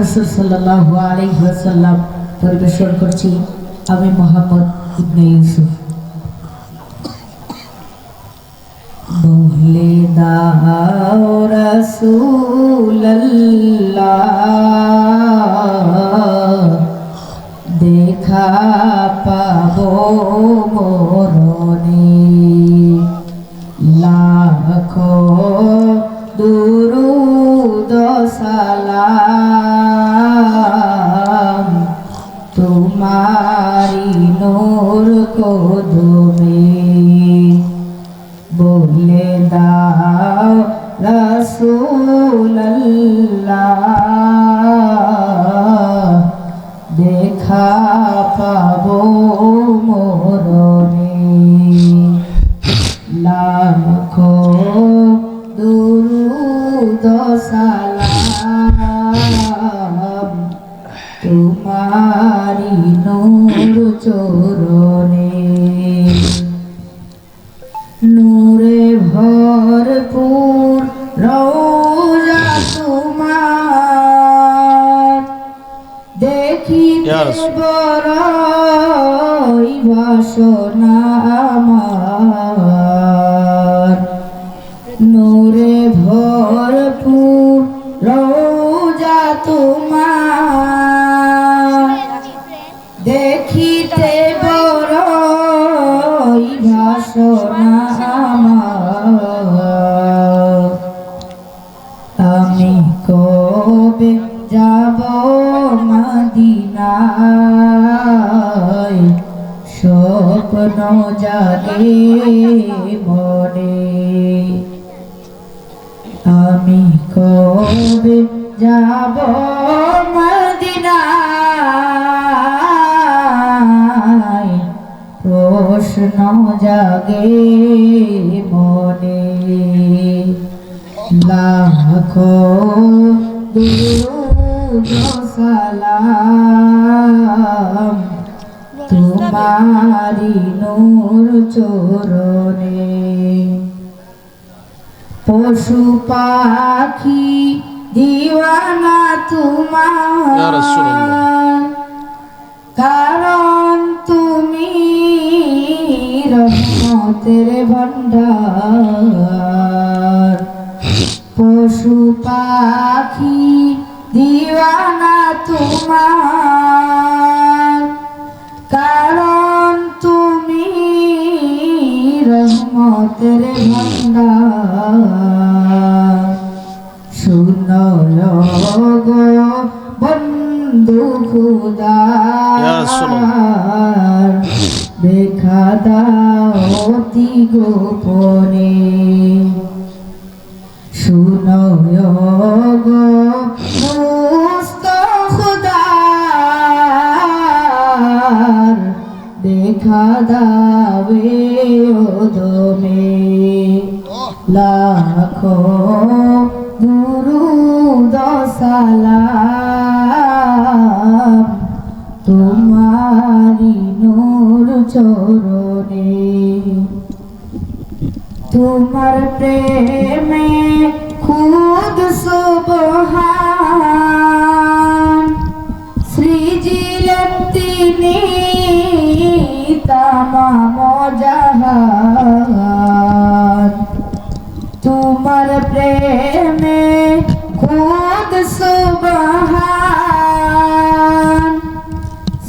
রসুল সাল্লাহ আলহিহাসাল্লাম পরিবেশন করছি আমি মোহাম্মদ ইবনে ইউসুফ। বলে দাও রসুল্লাহ দেখা পাবো মরণে। কদমে বলে দা রসুল্লাহ তোমারি নূর চরণে নূরে ভরপুর তোমার দেখিতে ইয়া রাসূল। বাসনা আমার আমি কবে যাব মদিনায়? স্বপ্ন জাগে মনে। আমি কবে যাব মদিনায়? প্রশ্ন জাগে মনে। লাখো সালাম তোমারি নূর চরণে। পশু পাখি দিওয়ানা। তোমার। কারণ তুমি রহমতের ভণ্ডার। পশু পাখি দিওয়ানা তোমার। কারণ তুমি রহমতের ভণ্ডার। শুনয় গো বন্ধু খুদা। রাসূলুল্লাহ। দেখা দাও অতি গোপনে। দুস্থ খুদার দেখা দাবে ওদমে লাখো দুরুদ সালাম তোমারি নূর চরণে। তোমার প্রেমে তোমার প্রেমে খুদ সুবহান।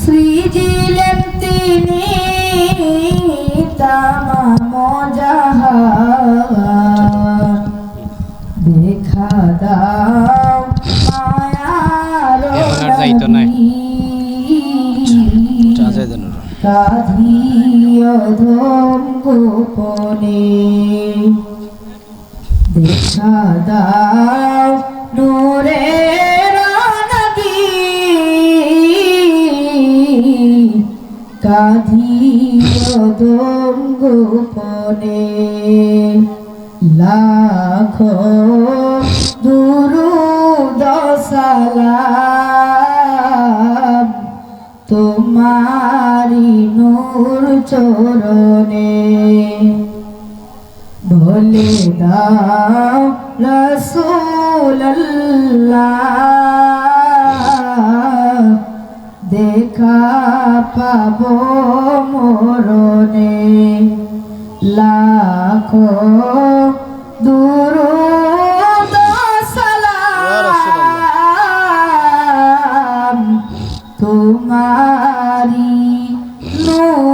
সৃজিলেন তিনি তামাম জাহান দেখা দাও মায়ার আর নাই। গোপনে। দেখা দাও নূরের নবী কাঁধিও গোপনে লাখো দুরুদ সালাম তোমারি নূর চরণে। বলে দাও রসুল্লাহ দেখা পাবো মরণে। লাখো সালাম। তোমারি নূর